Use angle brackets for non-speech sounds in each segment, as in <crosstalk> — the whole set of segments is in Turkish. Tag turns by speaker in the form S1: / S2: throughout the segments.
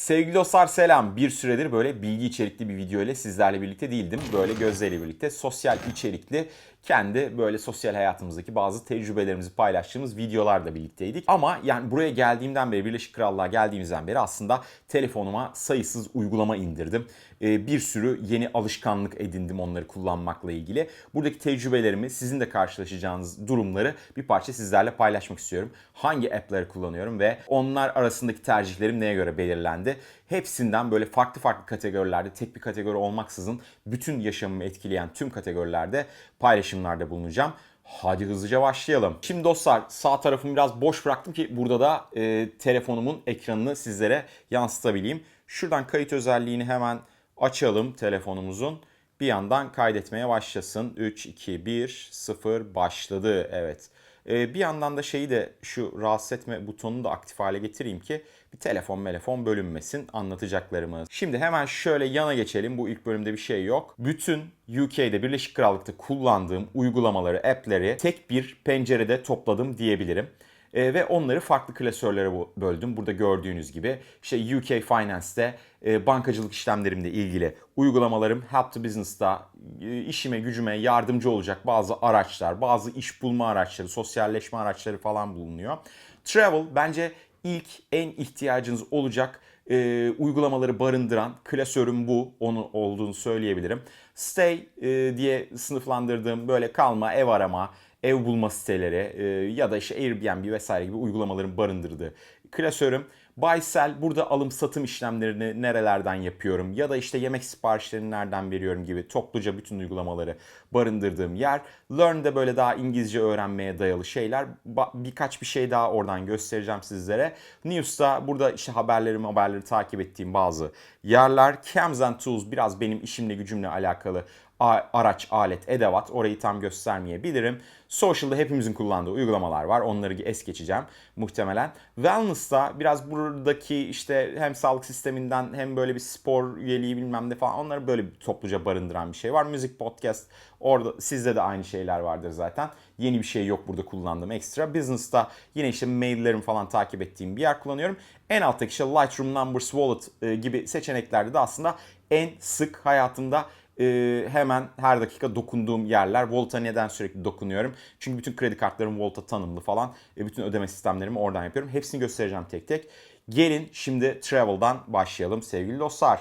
S1: Sevgili dostlar selam. Bir süredir böyle bilgi içerikli bir video ile sizlerle birlikte değildim. Böyle gözleriyle birlikte sosyal içerikli kendi böyle sosyal hayatımızdaki bazı tecrübelerimizi paylaştığımız videolarda birlikteydik. Ama yani buraya geldiğimden beri Birleşik Krallığa geldiğimizden beri aslında telefonuma sayısız uygulama indirdim. Ee, bir sürü yeni alışkanlık edindim onları kullanmakla ilgili. Buradaki tecrübelerimi sizin de karşılaşacağınız durumları bir parça sizlerle paylaşmak istiyorum. Hangi app'leri kullanıyorum ve onlar arasındaki tercihlerim neye göre belirlendi? Hepsinden böyle farklı farklı kategorilerde tek bir kategori olmaksızın bütün yaşamımı etkileyen tüm kategorilerde paylaşımlarda bulunacağım. Hadi hızlıca başlayalım. Şimdi dostlar sağ tarafımı biraz boş bıraktım ki burada da e, telefonumun ekranını sizlere yansıtabileyim. Şuradan kayıt özelliğini hemen açalım telefonumuzun. Bir yandan kaydetmeye başlasın. 3, 2, 1, 0 başladı. Evet. Ee, bir yandan da şeyi de şu rahatsız etme butonunu da aktif hale getireyim ki bir telefon telefon bölünmesin anlatacaklarımız. Şimdi hemen şöyle yana geçelim. Bu ilk bölümde bir şey yok. Bütün UK'de Birleşik Krallık'ta kullandığım uygulamaları, app'leri tek bir pencerede topladım diyebilirim. E, ve onları farklı klasörlere böldüm. Burada gördüğünüz gibi işte UK Finance'te e, bankacılık işlemlerimle ilgili uygulamalarım, Help to Business'ta e, işime gücüme yardımcı olacak bazı araçlar, bazı iş bulma araçları, sosyalleşme araçları falan bulunuyor. Travel bence ilk en ihtiyacınız olacak e, uygulamaları barındıran klasörüm bu. Onu olduğunu söyleyebilirim. Stay e, diye sınıflandırdığım böyle kalma, ev arama, ev bulma siteleri e, ya da işte Airbnb vesaire gibi uygulamaların barındırdığı klasörüm. Buy sell burada alım satım işlemlerini nerelerden yapıyorum ya da işte yemek siparişlerini nereden veriyorum gibi topluca bütün uygulamaları barındırdığım yer. Learn'de böyle daha İngilizce öğrenmeye dayalı şeyler. Birkaç bir şey daha oradan göstereceğim sizlere. News'ta burada işte haberlerimi haberleri takip ettiğim bazı yerler. Cams and Tools biraz benim işimle gücümle alakalı araç, alet, edevat. Orayı tam göstermeyebilirim. Social'da hepimizin kullandığı uygulamalar var. Onları es geçeceğim muhtemelen. Wellness'ta biraz buradaki işte hem sağlık sisteminden hem böyle bir spor üyeliği bilmem ne falan onları böyle topluca barındıran bir şey var. Müzik podcast orada sizde de aynı şeyler vardır zaten. Yeni bir şey yok burada kullandığım ekstra. Business'ta yine işte maillerimi falan takip ettiğim bir yer kullanıyorum. En alttaki işte Lightroom, Numbers, Wallet e, gibi seçeneklerde de aslında en sık hayatımda e, hemen her dakika dokunduğum yerler. Volt'a neden sürekli dokunuyorum? Çünkü bütün kredi kartlarım Volt'a tanımlı falan. E, bütün ödeme sistemlerimi oradan yapıyorum. Hepsini göstereceğim tek tek. Gelin şimdi Travel'dan başlayalım sevgili dostlar.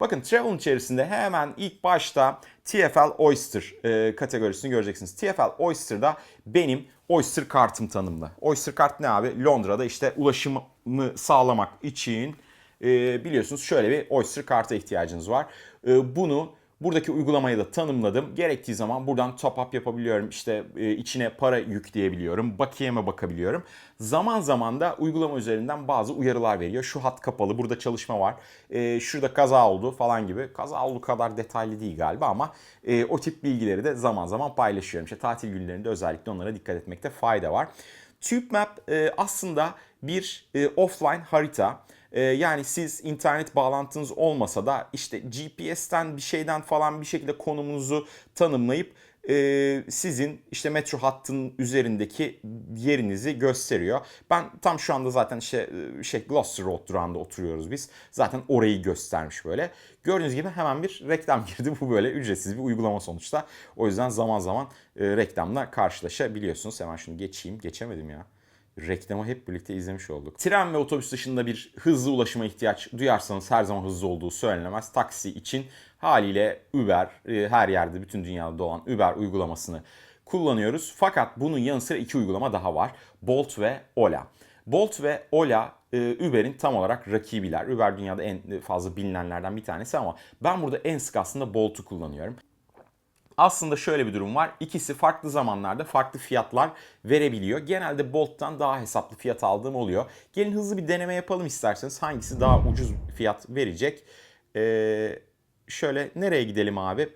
S1: Bakın Travel'ın içerisinde hemen ilk başta TFL Oyster e, kategorisini göreceksiniz. TFL Oyster'da benim Oyster kartım tanımlı. Oyster kart ne abi? Londra'da işte ulaşımı sağlamak için e, biliyorsunuz şöyle bir Oyster karta ihtiyacınız var. E, bunu buradaki uygulamayı da tanımladım. Gerektiği zaman buradan top up yapabiliyorum. İşte e, içine para yükleyebiliyorum. Bakiyeme bakabiliyorum. Zaman zaman da uygulama üzerinden bazı uyarılar veriyor. Şu hat kapalı, burada çalışma var. E, şurada kaza oldu falan gibi. Kaza oldu kadar detaylı değil galiba ama e, o tip bilgileri de zaman zaman paylaşıyorum. İşte tatil günlerinde özellikle onlara dikkat etmekte fayda var. TubeMap aslında bir offline harita. E, yani siz internet bağlantınız olmasa da işte GPS'ten bir şeyden falan bir şekilde konumunuzu tanımlayıp e, sizin işte metro hattının üzerindeki yerinizi gösteriyor. Ben tam şu anda zaten işte e, şey Gloucester Road durağında oturuyoruz biz. Zaten orayı göstermiş böyle. Gördüğünüz gibi hemen bir reklam <laughs> girdi. Bu böyle ücretsiz bir uygulama sonuçta. O yüzden zaman zaman e, reklamla karşılaşabiliyorsunuz. Hemen şunu geçeyim. Geçemedim ya reklamı hep birlikte izlemiş olduk. Tren ve otobüs dışında bir hızlı ulaşıma ihtiyaç duyarsanız her zaman hızlı olduğu söylenemez. Taksi için haliyle Uber, e, her yerde bütün dünyada dolan Uber uygulamasını kullanıyoruz. Fakat bunun yanı sıra iki uygulama daha var. Bolt ve Ola. Bolt ve Ola e, Uber'in tam olarak rakibiler. Uber dünyada en fazla bilinenlerden bir tanesi ama ben burada en sık aslında Bolt'u kullanıyorum. Aslında şöyle bir durum var. İkisi farklı zamanlarda farklı fiyatlar verebiliyor. Genelde Bolt'tan daha hesaplı fiyat aldığım oluyor. Gelin hızlı bir deneme yapalım isterseniz. Hangisi daha ucuz fiyat verecek? Ee, şöyle nereye gidelim abi?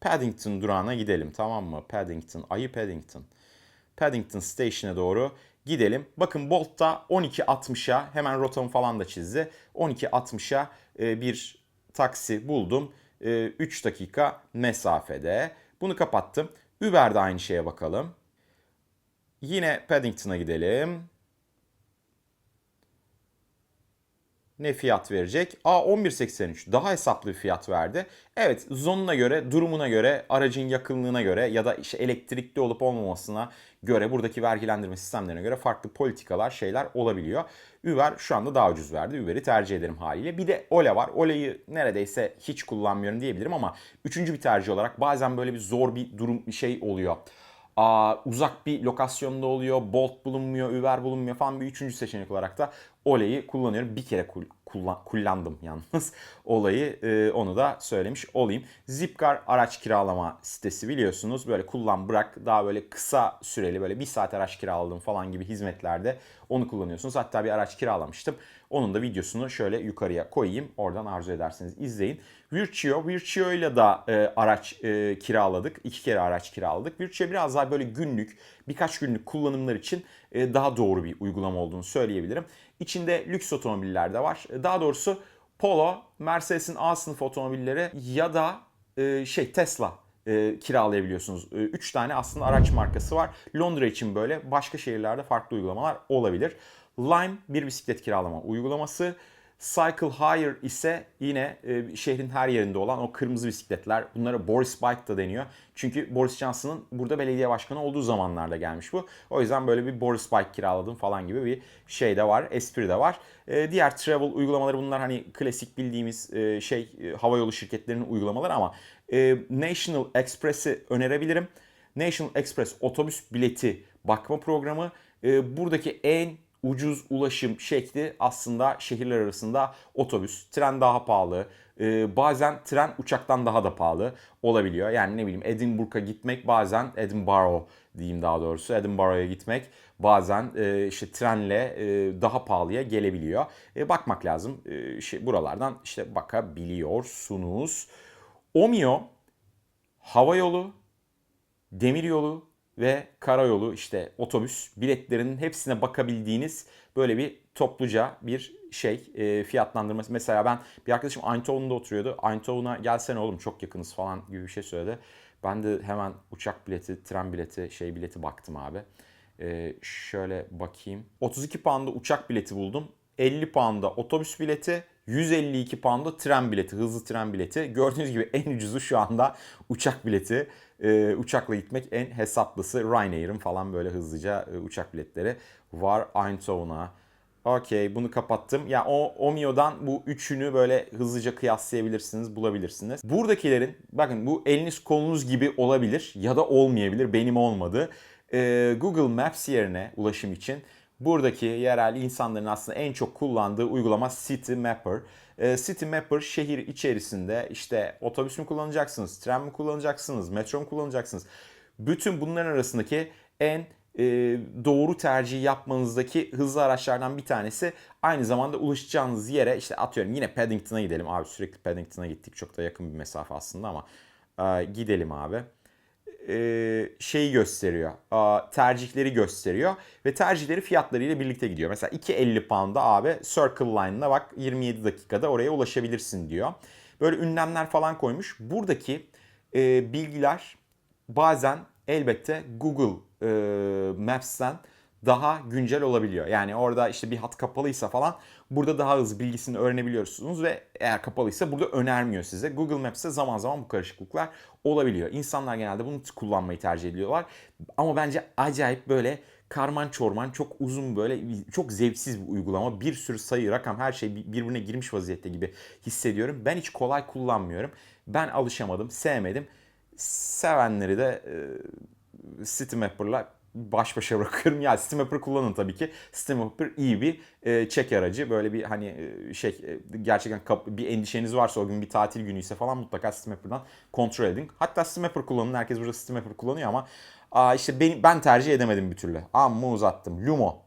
S1: Paddington durağına gidelim tamam mı? Paddington, ayı Paddington. Paddington Station'a doğru gidelim. Bakın Bolt'ta 12.60'a hemen rotamı falan da çizdi. 12.60'a e, bir taksi buldum. 3 dakika mesafede. Bunu kapattım. Uber'de aynı şeye bakalım. Yine Paddington'a gidelim. Ne fiyat verecek? A 11.83 daha hesaplı bir fiyat verdi. Evet zonuna göre, durumuna göre, aracın yakınlığına göre ya da işte elektrikli olup olmamasına göre buradaki vergilendirme sistemlerine göre farklı politikalar şeyler olabiliyor. Uber şu anda daha ucuz verdi. Uber'i tercih ederim haliyle. Bir de Ole var. Ole'yi neredeyse hiç kullanmıyorum diyebilirim ama üçüncü bir tercih olarak bazen böyle bir zor bir durum bir şey oluyor. Uzak bir lokasyonda oluyor. Bolt bulunmuyor, Uber bulunmuyor falan bir üçüncü seçenek olarak da Ole'yi kullanıyorum. Bir kere kul- kullan- kullandım yalnız <laughs> olayı e, onu da söylemiş olayım. Zipcar araç kiralama sitesi biliyorsunuz. Böyle kullan bırak daha böyle kısa süreli böyle bir saat araç kiraladım falan gibi hizmetlerde onu kullanıyorsunuz. Hatta bir araç kiralamıştım. Onun da videosunu şöyle yukarıya koyayım. Oradan arzu ederseniz izleyin. Virtuo, Virtuo ile de e, araç e, kiraladık. İki kere araç kiraladık. Virtuo biraz daha böyle günlük, birkaç günlük kullanımlar için e, daha doğru bir uygulama olduğunu söyleyebilirim. İçinde lüks otomobiller de var. E, Daha doğrusu Polo, Mercedes'in A sınıf otomobilleri ya da e, şey Tesla e, kiralayabiliyorsunuz. 3 tane aslında araç markası var. Londra için böyle başka şehirlerde farklı uygulamalar olabilir. Lime bir bisiklet kiralama uygulaması. Cycle Hire ise yine e, şehrin her yerinde olan o kırmızı bisikletler. Bunlara Boris Bike da deniyor. Çünkü Boris Johnson'ın burada belediye başkanı olduğu zamanlarda gelmiş bu. O yüzden böyle bir Boris Bike kiraladım falan gibi bir şey de var. Espri de var. E, diğer travel uygulamaları bunlar hani klasik bildiğimiz e, şey e, havayolu şirketlerinin uygulamaları ama e, National Express'i önerebilirim. National Express otobüs bileti bakma programı e, buradaki en ucuz ulaşım şekli aslında şehirler arasında otobüs. Tren daha pahalı. Ee, bazen tren uçaktan daha da pahalı olabiliyor. Yani ne bileyim Edinburgh'a gitmek bazen Edinburgh diyeyim daha doğrusu. Edinburgh'a gitmek bazen e, işte trenle e, daha pahalıya gelebiliyor. E, bakmak lazım. E, şey, buralardan işte bakabiliyorsunuz. Omio hava yolu, demir yolu ve karayolu işte otobüs biletlerinin hepsine bakabildiğiniz böyle bir topluca bir şey e, fiyatlandırması. Mesela ben bir arkadaşım Eindhoven'da oturuyordu. Eindhoven'a gelsene oğlum çok yakınız falan gibi bir şey söyledi. Ben de hemen uçak bileti, tren bileti, şey bileti baktım abi. E, şöyle bakayım. 32 pound'a uçak bileti buldum. 50 pound'a otobüs bileti, 152 pound'a tren bileti, hızlı tren bileti. Gördüğünüz gibi en ucuzu şu anda uçak bileti. Ee, uçakla gitmek en hesaplısı Ryanair'ın falan böyle hızlıca e, uçak biletleri var Eindhoven'a. Okey bunu kapattım. Ya o Omio'dan bu üçünü böyle hızlıca kıyaslayabilirsiniz, bulabilirsiniz. Buradakilerin bakın bu eliniz kolunuz gibi olabilir ya da olmayabilir. Benim olmadı. Ee, Google Maps yerine ulaşım için buradaki yerel insanların aslında en çok kullandığı uygulama City Mapper. Ee, City Mapper şehir içerisinde işte otobüs mü kullanacaksınız, tren mi kullanacaksınız, metro mu kullanacaksınız? Bütün bunların arasındaki en e, doğru tercih yapmanızdaki hızlı araçlardan bir tanesi. Aynı zamanda ulaşacağınız yere işte atıyorum yine Paddington'a gidelim. Abi sürekli Paddington'a gittik. Çok da yakın bir mesafe aslında ama e, gidelim abi e, şeyi gösteriyor. tercihleri gösteriyor. Ve tercihleri fiyatlarıyla birlikte gidiyor. Mesela 2.50 pound'a abi Circle Line'la bak 27 dakikada oraya ulaşabilirsin diyor. Böyle ünlemler falan koymuş. Buradaki e, bilgiler bazen elbette Google e, Maps'ten daha güncel olabiliyor. Yani orada işte bir hat kapalıysa falan burada daha hızlı bilgisini öğrenebiliyorsunuz ve eğer kapalıysa burada önermiyor size. Google Maps'te zaman zaman bu karışıklıklar olabiliyor. İnsanlar genelde bunu kullanmayı tercih ediyorlar. Ama bence acayip böyle karman çorman çok uzun böyle çok zevksiz bir uygulama. Bir sürü sayı, rakam her şey birbirine girmiş vaziyette gibi hissediyorum. Ben hiç kolay kullanmıyorum. Ben alışamadım, sevmedim. Sevenleri de e, Citymapper'la baş başa <laughs> bırakıyorum. Ya Steamapper kullanın tabii ki. Steamapper iyi bir e, çek aracı. Böyle bir hani e, şey e, gerçekten kap- bir endişeniz varsa o gün bir tatil günü ise falan mutlaka Steamapper'dan kontrol edin. Hatta Steamapper kullanın. Herkes burada Steamapper kullanıyor ama aa, işte benim, ben tercih edemedim bir türlü. Amma uzattım. Lumo.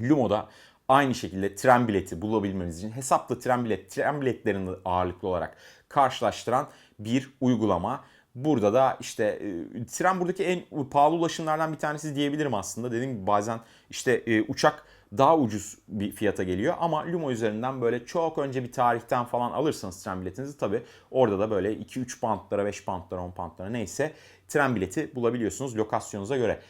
S1: Lumo'da aynı şekilde tren bileti bulabilmeniz için hesaplı tren bilet, tren biletlerini ağırlıklı olarak karşılaştıran bir uygulama. Burada da işte e, tren buradaki en pahalı ulaşımlardan bir tanesi diyebilirim aslında. Dediğim gibi bazen işte e, uçak daha ucuz bir fiyata geliyor ama Lumo üzerinden böyle çok önce bir tarihten falan alırsanız tren biletinizi tabi orada da böyle 2-3 poundlara 5 poundlara 10 poundlara neyse tren bileti bulabiliyorsunuz lokasyonunuza göre.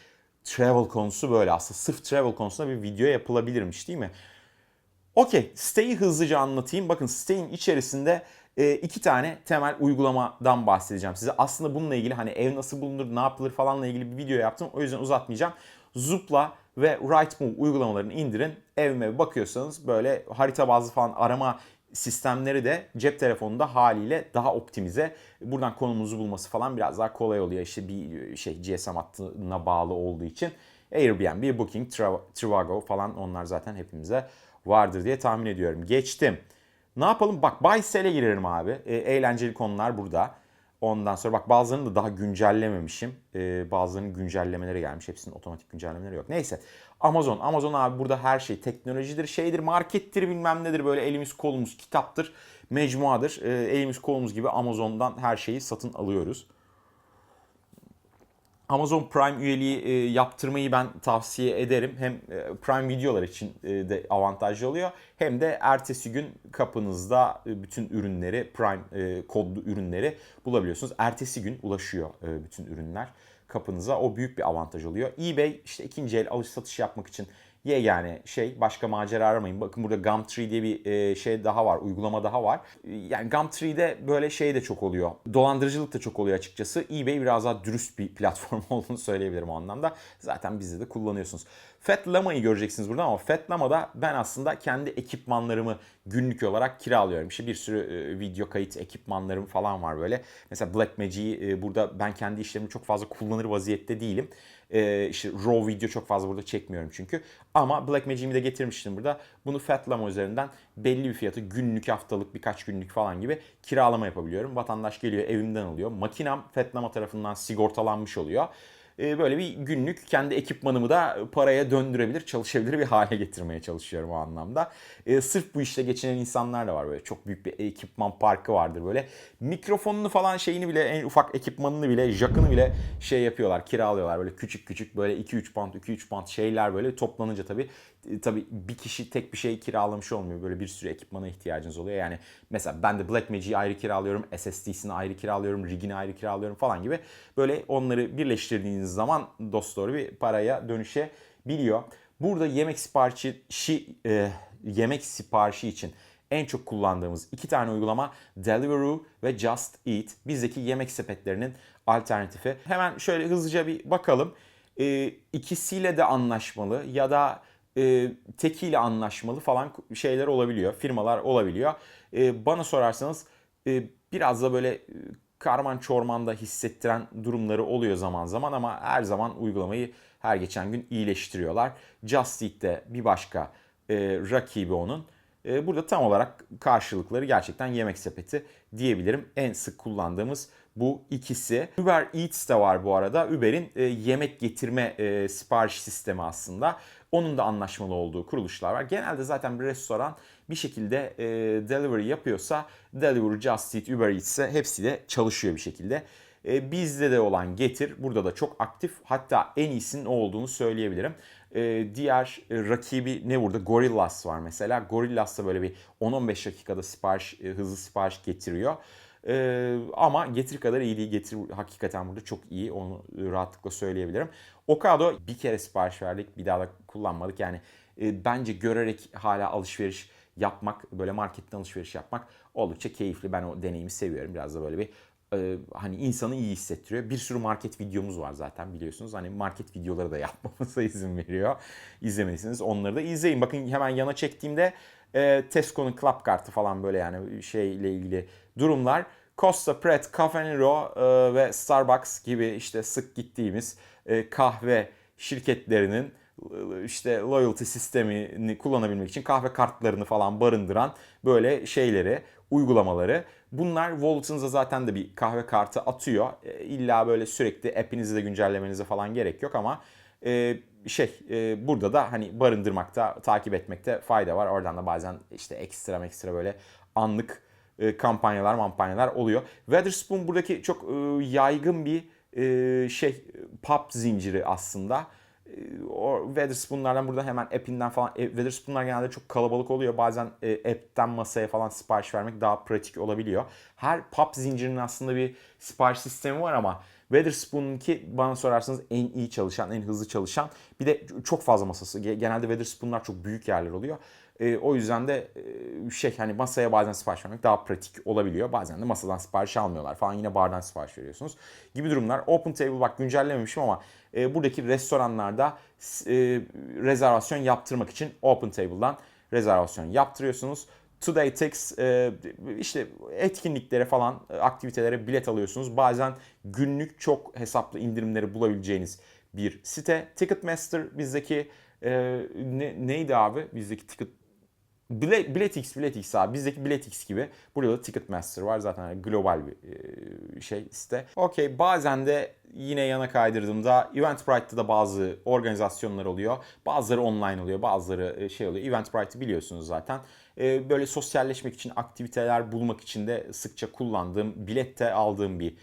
S1: Travel konusu böyle aslında sırf travel konusunda bir video yapılabilirmiş değil mi? Okey, siteyi hızlıca anlatayım. Bakın sitenin içerisinde e, iki tane temel uygulamadan bahsedeceğim size. Aslında bununla ilgili hani ev nasıl bulunur, ne yapılır falanla ilgili bir video yaptım. O yüzden uzatmayacağım. Zoopla ve Rightmove uygulamalarını indirin. Evime bakıyorsanız böyle harita bazlı falan arama sistemleri de cep telefonunda haliyle daha optimize. Buradan konumunuzu bulması falan biraz daha kolay oluyor. İşte bir şey GSM hattına bağlı olduğu için. Airbnb, Booking, Trivago falan onlar zaten hepimize vardır diye tahmin ediyorum. Geçtim. Ne yapalım? Bak buy sell'e girelim abi. E, eğlenceli konular burada. Ondan sonra bak bazılarını da daha güncellememişim. E, bazılarının güncellemeleri gelmiş. Hepsinin otomatik güncellemeleri yok. Neyse. Amazon. Amazon abi burada her şey. Teknolojidir, şeydir, markettir bilmem nedir. Böyle elimiz kolumuz kitaptır, mecmuadır. E, elimiz kolumuz gibi Amazon'dan her şeyi satın alıyoruz. Amazon Prime üyeliği e, yaptırmayı ben tavsiye ederim. Hem e, Prime videolar için e, de avantajlı oluyor. Hem de ertesi gün kapınızda e, bütün ürünleri, Prime e, kodlu ürünleri bulabiliyorsunuz. Ertesi gün ulaşıyor e, bütün ürünler kapınıza. O büyük bir avantaj oluyor. eBay işte ikinci el alış satış yapmak için yani şey başka macera aramayın. Bakın burada Gumtree diye bir e, şey daha var, uygulama daha var. Yani Gumtree'de böyle şey de çok oluyor. Dolandırıcılık da çok oluyor açıkçası. eBay biraz daha dürüst bir <laughs> platform olduğunu söyleyebilirim o anlamda. Zaten bizde de kullanıyorsunuz. Fetlama'yı göreceksiniz burada ama Fetlama'da ben aslında kendi ekipmanlarımı günlük olarak kiralıyorum. İşte bir sürü e, video kayıt ekipmanlarım falan var böyle. Mesela Blackmagic'i e, burada ben kendi işlerimi çok fazla kullanır vaziyette değilim. E, raw video çok fazla burada çekmiyorum çünkü. Ama Blackmagic'imi de getirmiştim burada. Bunu Fatlama üzerinden belli bir fiyatı günlük, haftalık, birkaç günlük falan gibi kiralama yapabiliyorum. Vatandaş geliyor evimden alıyor. Makinam Fatlama tarafından sigortalanmış oluyor. Ee, böyle bir günlük kendi ekipmanımı da paraya döndürebilir, çalışabilir bir hale getirmeye çalışıyorum o anlamda. E, sırf bu işte geçinen insanlar da var böyle çok büyük bir ekipman parkı vardır böyle. Mikrofonunu falan şeyini bile en ufak ekipmanını bile, jakını bile şey yapıyorlar, kiralıyorlar böyle küçük küçük böyle 2-3 pound, 2-3 pound şeyler böyle toplanınca tabii e, tabii bir kişi tek bir şey kiralamış olmuyor. Böyle bir sürü ekipmana ihtiyacınız oluyor. Yani mesela ben de Blackmagic'i ayrı kiralıyorum, SSD'sini ayrı kiralıyorum, rigini ayrı kiralıyorum falan gibi. Böyle onları birleştirdiğiniz zaman dost bir paraya dönüşebiliyor. Burada yemek siparişi şi, e, yemek siparişi için en çok kullandığımız iki tane uygulama Deliveroo ve Just Eat. Bizdeki yemek sepetlerinin alternatifi. Hemen şöyle hızlıca bir bakalım. E, ikisiyle de anlaşmalı ya da e, tekiyle anlaşmalı falan şeyler olabiliyor. Firmalar olabiliyor. E, bana sorarsanız e, biraz da böyle karman çormanda hissettiren durumları oluyor zaman zaman ama her zaman uygulamayı her geçen gün iyileştiriyorlar. Just Eat'te bir başka e, rakibi onun. E, burada tam olarak karşılıkları gerçekten yemek sepeti diyebilirim. En sık kullandığımız bu ikisi. Uber Eats de var bu arada. Uber'in e, yemek getirme e, sipariş sistemi aslında. Onun da anlaşmalı olduğu kuruluşlar var. Genelde zaten bir restoran bir şekilde e, delivery yapıyorsa Delivery, Just Eat, Uber Eats'e hepsi de çalışıyor bir şekilde. E, bizde de olan Getir burada da çok aktif. Hatta en iyisinin o olduğunu söyleyebilirim. E, diğer e, rakibi ne burada? Gorillas var mesela. Gorillas da böyle bir 10-15 dakikada sipariş, e, hızlı sipariş getiriyor. Ee, ama getir kadar iyi değil. Getir hakikaten burada çok iyi. Onu rahatlıkla söyleyebilirim. Okado bir kere sipariş verdik. Bir daha da kullanmadık. Yani e, bence görerek hala alışveriş yapmak, böyle marketten alışveriş yapmak oldukça keyifli. Ben o deneyimi seviyorum. Biraz da böyle bir e, hani insanı iyi hissettiriyor. Bir sürü market videomuz var zaten biliyorsunuz. Hani market videoları da <laughs> yapmamıza izin veriyor. İzlemelisiniz. Onları da izleyin. Bakın hemen yana çektiğimde e, Tesco'nun club kartı falan böyle yani şeyle ilgili durumlar. Costa, Pret, Cafe Nero e, ve Starbucks gibi işte sık gittiğimiz e, kahve şirketlerinin işte loyalty sistemini kullanabilmek için kahve kartlarını falan barındıran böyle şeyleri, uygulamaları. Bunlar wallet'ınıza zaten de bir kahve kartı atıyor. E, illa böyle sürekli app'inizi de güncellemenize falan gerek yok ama e, şey e, burada da hani barındırmakta, takip etmekte fayda var. Oradan da bazen işte ekstra ekstra böyle anlık e, kampanyalar, kampanyalar oluyor. Weatherspoon buradaki çok yaygın bir şey pub zinciri aslında. E, o Weatherspoon'lardan burada hemen app'inden falan e, Weatherspoon'lar genelde çok kalabalık oluyor. Bazen e, app'ten masaya falan sipariş vermek daha pratik olabiliyor. Her pub zincirinin aslında bir sipariş sistemi var ama Weatherspoon'unki bana sorarsanız en iyi çalışan, en hızlı çalışan. Bir de çok fazla masası. Genelde Weatherspoon'lar çok büyük yerler oluyor. E, o yüzden de e, şey hani masaya bazen sipariş vermek daha pratik olabiliyor. Bazen de masadan sipariş almıyorlar falan yine bardan sipariş veriyorsunuz gibi durumlar. Open Table bak güncellememişim ama e, buradaki restoranlarda e, rezervasyon yaptırmak için Open Table'dan rezervasyon yaptırıyorsunuz. Today Tix e, işte etkinliklere falan e, aktivitelere bilet alıyorsunuz. Bazen günlük çok hesaplı indirimleri bulabileceğiniz bir site. Ticketmaster bizdeki e, ne, neydi abi? Bizdeki ticket Bilet, Biletix, Biletix abi. Bizdeki Biletix gibi. Burada da Ticketmaster var. Zaten global bir e, şey site. Okey. Bazen de yine yana kaydırdığımda Eventbrite'da da bazı organizasyonlar oluyor. Bazıları online oluyor. Bazıları e, şey oluyor. Eventbrite'ı biliyorsunuz zaten. E, böyle sosyalleşmek için, aktiviteler bulmak için de sıkça kullandığım, bilette aldığım bir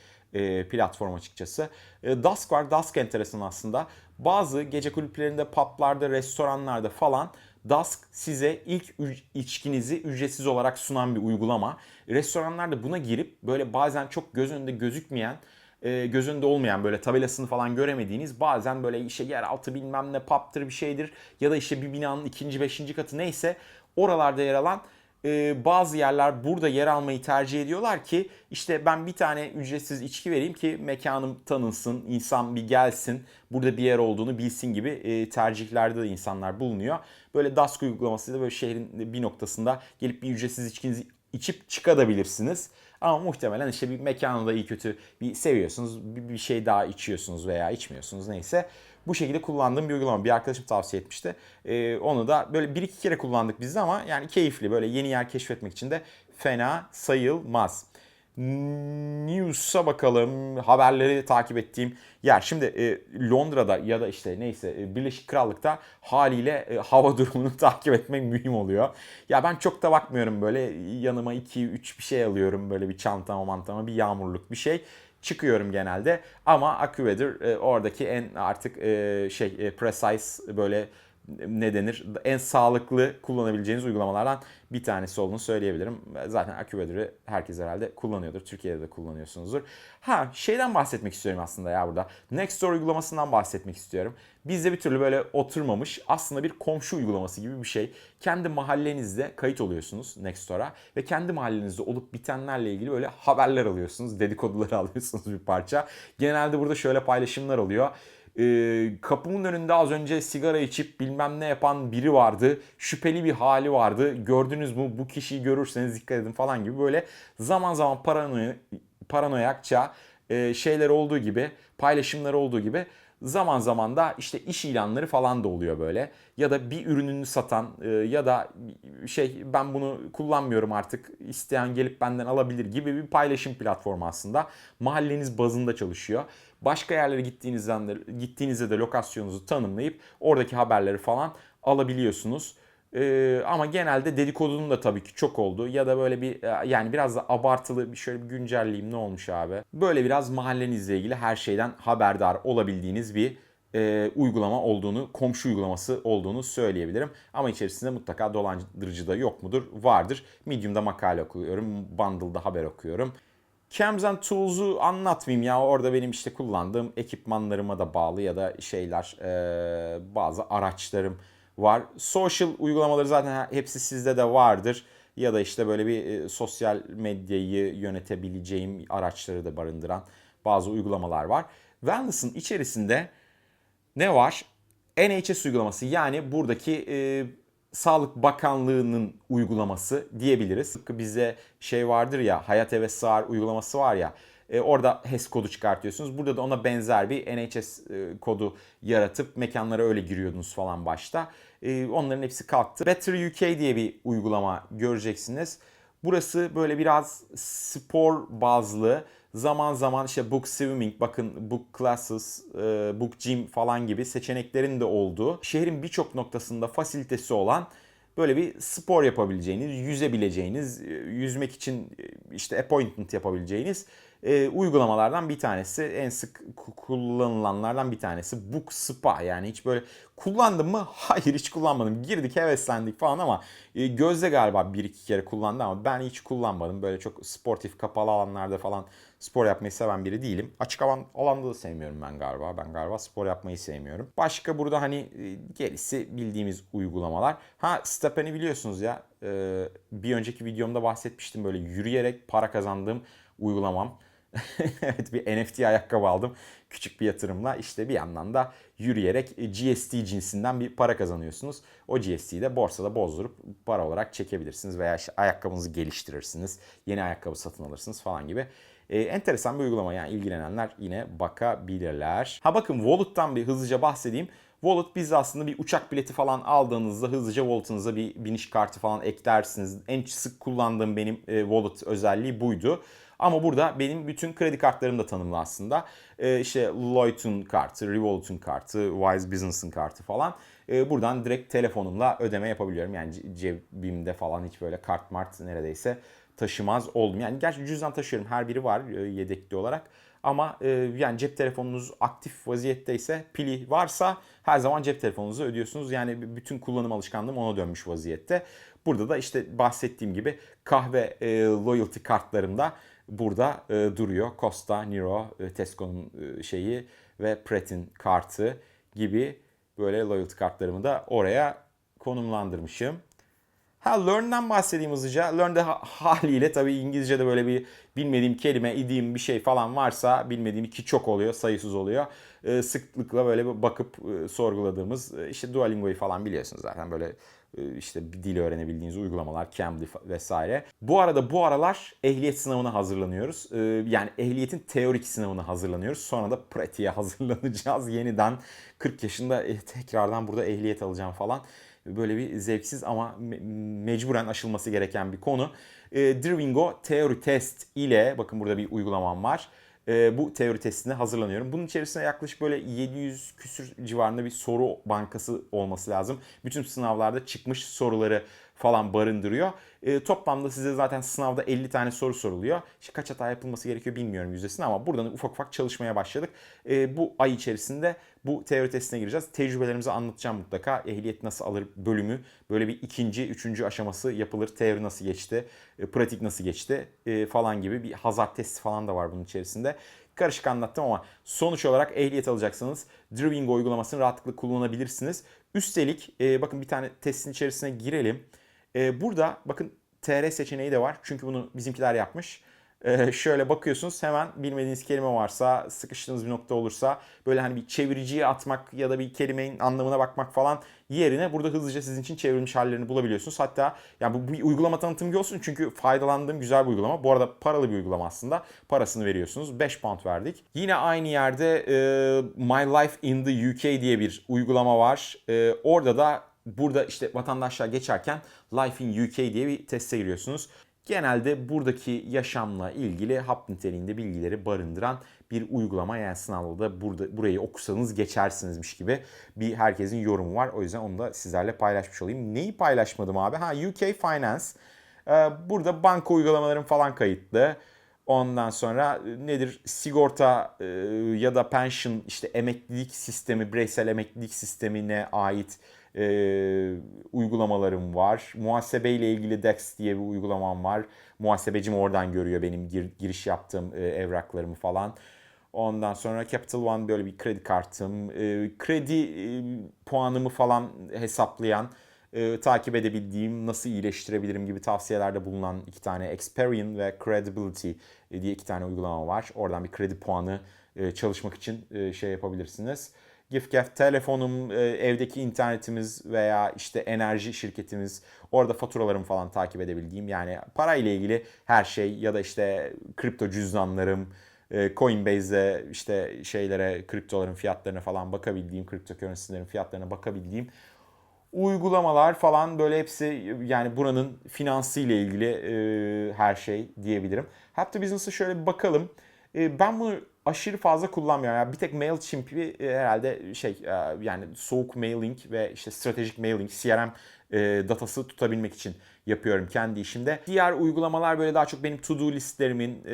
S1: platform açıkçası. Dusk var. Dusk enteresan aslında. Bazı gece kulüplerinde, publarda, restoranlarda falan Dusk size ilk içkinizi ücretsiz olarak sunan bir uygulama. Restoranlarda buna girip böyle bazen çok göz önünde gözükmeyen e, göz önünde olmayan böyle tabelasını falan göremediğiniz bazen böyle işte yeraltı bilmem ne pub'tır bir şeydir ya da işte bir binanın ikinci beşinci katı neyse oralarda yer alan e, bazı yerler burada yer almayı tercih ediyorlar ki işte ben bir tane ücretsiz içki vereyim ki mekanım tanınsın, insan bir gelsin, burada bir yer olduğunu bilsin gibi e, tercihlerde de insanlar bulunuyor. Böyle Dask uygulamasıyla böyle şehrin bir noktasında gelip bir ücretsiz içkinizi içip çıkabilirsiniz. Ama muhtemelen işte bir mekanı da iyi kötü bir seviyorsunuz, bir, bir şey daha içiyorsunuz veya içmiyorsunuz neyse. Bu şekilde kullandığım bir uygulama. Bir arkadaşım tavsiye etmişti. Ee, onu da böyle bir iki kere kullandık biz de ama yani keyifli. Böyle yeni yer keşfetmek için de fena sayılmaz. News'a bakalım. Haberleri takip ettiğim yer. Şimdi e, Londra'da ya da işte neyse e, Birleşik Krallık'ta haliyle e, hava <laughs> durumunu takip etmek mühim oluyor. Ya ben çok da bakmıyorum böyle yanıma 2-3 bir şey alıyorum böyle bir çantama mantama bir yağmurluk bir şey çıkıyorum genelde. Ama AccuWeather oradaki en artık şey precise böyle ne denir en sağlıklı kullanabileceğiniz uygulamalardan bir tanesi olduğunu söyleyebilirim. Zaten AccuWeather'ı herkes herhalde kullanıyordur. Türkiye'de de kullanıyorsunuzdur. Ha şeyden bahsetmek istiyorum aslında ya burada. Nextdoor uygulamasından bahsetmek istiyorum. Bizde bir türlü böyle oturmamış aslında bir komşu uygulaması gibi bir şey. Kendi mahallenizde kayıt oluyorsunuz Nextdoor'a ve kendi mahallenizde olup bitenlerle ilgili böyle haberler alıyorsunuz. Dedikoduları <laughs> alıyorsunuz bir parça. Genelde burada şöyle paylaşımlar oluyor e, kapımın önünde az önce sigara içip bilmem ne yapan biri vardı. Şüpheli bir hali vardı. Gördünüz mü bu kişiyi görürseniz dikkat edin falan gibi böyle zaman zaman paranoya, paranoyakça e, şeyler olduğu gibi paylaşımlar olduğu gibi zaman zaman da işte iş ilanları falan da oluyor böyle. Ya da bir ürününü satan e, ya da şey ben bunu kullanmıyorum artık isteyen gelip benden alabilir gibi bir paylaşım platformu aslında. Mahalleniz bazında çalışıyor. Başka yerlere gittiğinizden de, gittiğinizde de lokasyonunuzu tanımlayıp oradaki haberleri falan alabiliyorsunuz. Ee, ama genelde dedikodunun da tabii ki çok oldu. Ya da böyle bir e, yani biraz da abartılı bir şöyle bir güncelleyeyim ne olmuş abi. Böyle biraz mahallenizle ilgili her şeyden haberdar olabildiğiniz bir e, uygulama olduğunu, komşu uygulaması olduğunu söyleyebilirim. Ama içerisinde mutlaka dolandırıcı da yok mudur? Vardır. Medium'da makale okuyorum, Bundle'da haber okuyorum. Cams and Tools'u anlatmayayım ya. Orada benim işte kullandığım ekipmanlarıma da bağlı ya da şeyler, e, bazı araçlarım var. Social uygulamaları zaten hepsi sizde de vardır. Ya da işte böyle bir e, sosyal medyayı yönetebileceğim araçları da barındıran bazı uygulamalar var. Wellness'ın içerisinde ne var? NHS uygulaması yani buradaki e, Sağlık Bakanlığı'nın uygulaması diyebiliriz. Bize şey vardır ya Hayat ve Sağır uygulaması var ya e, orada HES kodu çıkartıyorsunuz. Burada da ona benzer bir NHS e, kodu yaratıp mekanlara öyle giriyordunuz falan başta. E, onların hepsi kalktı. Better UK diye bir uygulama göreceksiniz. Burası böyle biraz spor bazlı. Zaman zaman işte book swimming, bakın book classes, e, book gym falan gibi seçeneklerin de olduğu, şehrin birçok noktasında fasilitesi olan böyle bir spor yapabileceğiniz, yüzebileceğiniz, e, yüzmek için e, işte appointment yapabileceğiniz uygulamalardan bir tanesi. En sık ku- kullanılanlardan bir tanesi. Book Spa yani hiç böyle kullandım mı? <laughs> Hayır hiç kullanmadım. Girdik heveslendik falan ama e, Gözde galiba bir iki kere kullandı ama ben hiç kullanmadım. Böyle çok sportif kapalı alanlarda falan spor yapmayı seven biri değilim. Açık alan alanda da sevmiyorum ben galiba. Ben galiba spor yapmayı sevmiyorum. Başka burada hani e, gerisi bildiğimiz uygulamalar. Ha Stepen'i biliyorsunuz ya. e, bir önceki videomda bahsetmiştim böyle yürüyerek para kazandığım uygulamam. <laughs> evet bir NFT ayakkabı aldım. Küçük bir yatırımla işte bir yandan da yürüyerek GST cinsinden bir para kazanıyorsunuz. O GST'yi de borsada bozdurup para olarak çekebilirsiniz veya işte ayakkabınızı geliştirirsiniz. Yeni ayakkabı satın alırsınız falan gibi. Ee, enteresan bir uygulama yani ilgilenenler yine bakabilirler. Ha bakın Wallet'tan bir hızlıca bahsedeyim. Wallet biz aslında bir uçak bileti falan aldığınızda hızlıca Wallet'ınıza bir biniş kartı falan eklersiniz. En sık kullandığım benim e, Wallet özelliği buydu. Ama burada benim bütün kredi kartlarım da tanımlı aslında. Ee, işte Lloyd'un kartı, Revolut'un kartı, Wise Business'ın kartı falan. Ee, buradan direkt telefonumla ödeme yapabiliyorum. Yani ce- cebimde falan hiç böyle kart mart neredeyse taşımaz oldum. Yani gerçi cüzdan taşıyorum. Her biri var e, yedekli olarak. Ama e, yani cep telefonunuz aktif vaziyetteyse, pili varsa her zaman cep telefonunuzu ödüyorsunuz. Yani bütün kullanım alışkanlığım ona dönmüş vaziyette. Burada da işte bahsettiğim gibi kahve e, loyalty kartlarımda burada e, duruyor. Costa, Nero, e, Tesco'nun e, şeyi ve Pret'in kartı gibi böyle loyalty kartlarımı da oraya konumlandırmışım. Ha Learn'den bahsedeyim hızlıca. Learn'de ha- haliyle tabii İngilizce'de böyle bir bilmediğim kelime, idiom bir şey falan varsa bilmediğim ki çok oluyor, sayısız oluyor. Ee, sıklıkla böyle bakıp e, sorguladığımız e, işte Duolingo'yu falan biliyorsunuz zaten böyle işte bir dil öğrenebildiğiniz uygulamalar, Cambly vesaire. Bu arada bu aralar ehliyet sınavına hazırlanıyoruz. Ee, yani ehliyetin teorik sınavına hazırlanıyoruz. Sonra da pratiğe <laughs> hazırlanacağız. Yeniden 40 yaşında e, tekrardan burada ehliyet alacağım falan böyle bir zevksiz ama me- mecburen aşılması gereken bir konu. E, Drwingo teori test ile bakın burada bir uygulamam var. E, bu teori testine hazırlanıyorum. Bunun içerisinde yaklaşık böyle 700 küsür civarında bir soru bankası olması lazım. Bütün sınavlarda çıkmış soruları falan barındırıyor. E, toplamda size zaten sınavda 50 tane soru soruluyor. İşte kaç hata yapılması gerekiyor bilmiyorum yüzdesini ama buradan ufak ufak çalışmaya başladık. E, bu ay içerisinde bu teori testine gireceğiz. Tecrübelerimizi anlatacağım mutlaka. Ehliyet nasıl alır bölümü böyle bir ikinci, üçüncü aşaması yapılır. Teori nasıl geçti, e, pratik nasıl geçti e, falan gibi bir hazard testi falan da var bunun içerisinde. Karışık anlattım ama sonuç olarak ehliyet alacaksınız. Driving uygulamasını rahatlıkla kullanabilirsiniz. Üstelik e, bakın bir tane testin içerisine girelim. E, burada bakın TR seçeneği de var. Çünkü bunu bizimkiler yapmış. Ee, şöyle bakıyorsunuz hemen bilmediğiniz kelime varsa, sıkıştığınız bir nokta olursa böyle hani bir çeviriciye atmak ya da bir kelimenin anlamına bakmak falan yerine burada hızlıca sizin için çevrilmiş hallerini bulabiliyorsunuz. Hatta yani bu bir uygulama tanıtımı olsun çünkü faydalandığım güzel bir uygulama. Bu arada paralı bir uygulama aslında. Parasını veriyorsunuz. 5 pound verdik. Yine aynı yerde e, My Life in the UK diye bir uygulama var. E, orada da burada işte vatandaşlar geçerken Life in UK diye bir teste giriyorsunuz. Genelde buradaki yaşamla ilgili hap niteliğinde bilgileri barındıran bir uygulama. Yani sınavda da burada, burayı okusanız geçersinizmiş gibi bir herkesin yorumu var. O yüzden onu da sizlerle paylaşmış olayım. Neyi paylaşmadım abi? Ha UK Finance. Ee, Burada banka uygulamalarım falan kayıtlı. Ondan sonra e, nedir sigorta e, ya da pension işte emeklilik sistemi, bireysel emeklilik sistemine ait e, uygulamalarım var. Muhasebe ile ilgili Dex diye bir uygulamam var. Muhasebecim oradan görüyor benim gir- giriş yaptığım e, evraklarımı falan. Ondan sonra Capital One böyle bir kredi kartım. E, kredi e, puanımı falan hesaplayan, e, takip edebildiğim, nasıl iyileştirebilirim gibi tavsiyelerde bulunan iki tane Experian ve Credibility e, diye iki tane uygulama var. Oradan bir kredi puanı e, çalışmak için e, şey yapabilirsiniz. Giftgaff telefonum, e, evdeki internetimiz veya işte enerji şirketimiz orada faturalarımı falan takip edebildiğim yani parayla ilgili her şey ya da işte kripto cüzdanlarım, e, Coinbase'de işte şeylere, kriptoların fiyatlarına falan bakabildiğim, kripto currency'lerin fiyatlarına bakabildiğim uygulamalar falan böyle hepsi yani buranın finansı ile ilgili e, her şey diyebilirim. Hatta Business'a şöyle bir bakalım. E, ben bunu aşırı fazla kullanmıyorum. Yani bir tek MailChimp'i e, herhalde şey e, yani soğuk mailing ve işte stratejik mailing CRM e, datası tutabilmek için yapıyorum kendi işimde. Diğer uygulamalar böyle daha çok benim to do listlerimin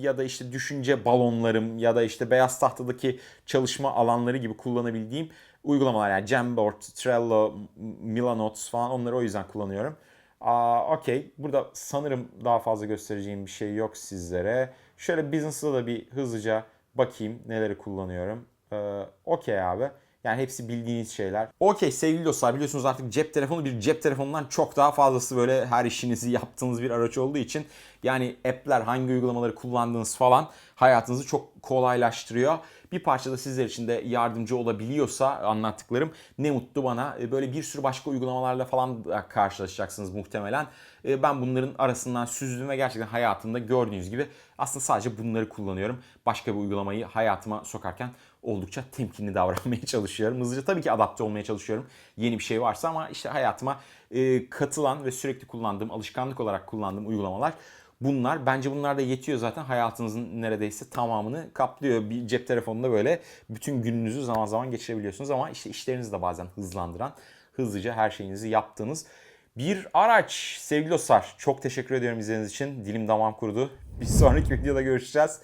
S1: ya da işte düşünce balonlarım ya da işte beyaz tahtadaki çalışma alanları gibi kullanabildiğim uygulamalar. Yani Jamboard, Trello, Milanotes falan onları o yüzden kullanıyorum. Aa, okey. Burada sanırım daha fazla göstereceğim bir şey yok sizlere. Şöyle business'da da bir hızlıca bakayım neleri kullanıyorum. Ee, okey abi. Yani hepsi bildiğiniz şeyler. Okey sevgili dostlar biliyorsunuz artık cep telefonu bir cep telefonundan çok daha fazlası böyle her işinizi <laughs> yaptığınız bir araç olduğu için yani app'ler hangi uygulamaları kullandığınız falan hayatınızı çok kolaylaştırıyor. Bir parça da sizler için de yardımcı olabiliyorsa anlattıklarım ne mutlu bana. E, Böyle bir sürü başka uygulamalarla falan karşılaşacaksınız muhtemelen. E, Ben bunların arasından süzdüm ve gerçekten hayatımda gördüğünüz gibi aslında sadece bunları kullanıyorum. Başka bir uygulamayı hayatıma sokarken oldukça temkinli <laughs> davranmaya çalışıyorum. Hızlıca tabii ki adapte olmaya çalışıyorum. Yeni bir şey varsa ama işte hayatıma e, katılan ve sürekli kullandığım, alışkanlık olarak kullandığım uygulamalar bunlar. Bence bunlar da yetiyor zaten hayatınızın neredeyse tamamını kaplıyor. Bir cep telefonunda böyle bütün gününüzü zaman zaman geçirebiliyorsunuz ama işte işlerinizi de bazen hızlandıran, hızlıca her şeyinizi yaptığınız bir araç. Sevgili dostlar çok teşekkür ediyorum izlediğiniz için. Dilim damağım kurudu. Bir sonraki <laughs> videoda görüşeceğiz.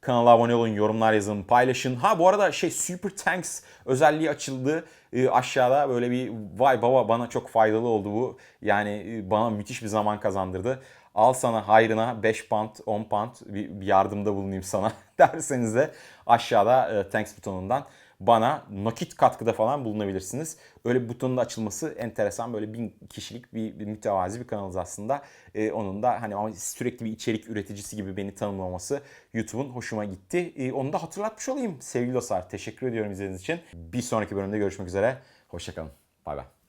S1: Kanala abone olun, yorumlar yazın, paylaşın. Ha bu arada şey Super Tanks özelliği açıldı. Ee, aşağıda böyle bir vay baba bana çok faydalı oldu bu. Yani e, bana müthiş bir zaman kazandırdı. Al sana hayrına 5 pound, 10 pound bir, yardımda bulunayım sana <laughs> derseniz de aşağıda e, Thanks butonundan bana nakit katkıda falan bulunabilirsiniz. Öyle bir butonun açılması enteresan. Böyle bin kişilik bir, bir mütevazi bir kanalız aslında. Ee, onun da hani ama sürekli bir içerik üreticisi gibi beni tanımlaması YouTube'un hoşuma gitti. Ee, onu da hatırlatmış olayım sevgili dostlar. Teşekkür ediyorum izlediğiniz için. Bir sonraki bölümde görüşmek üzere. Hoşçakalın. Bay bay.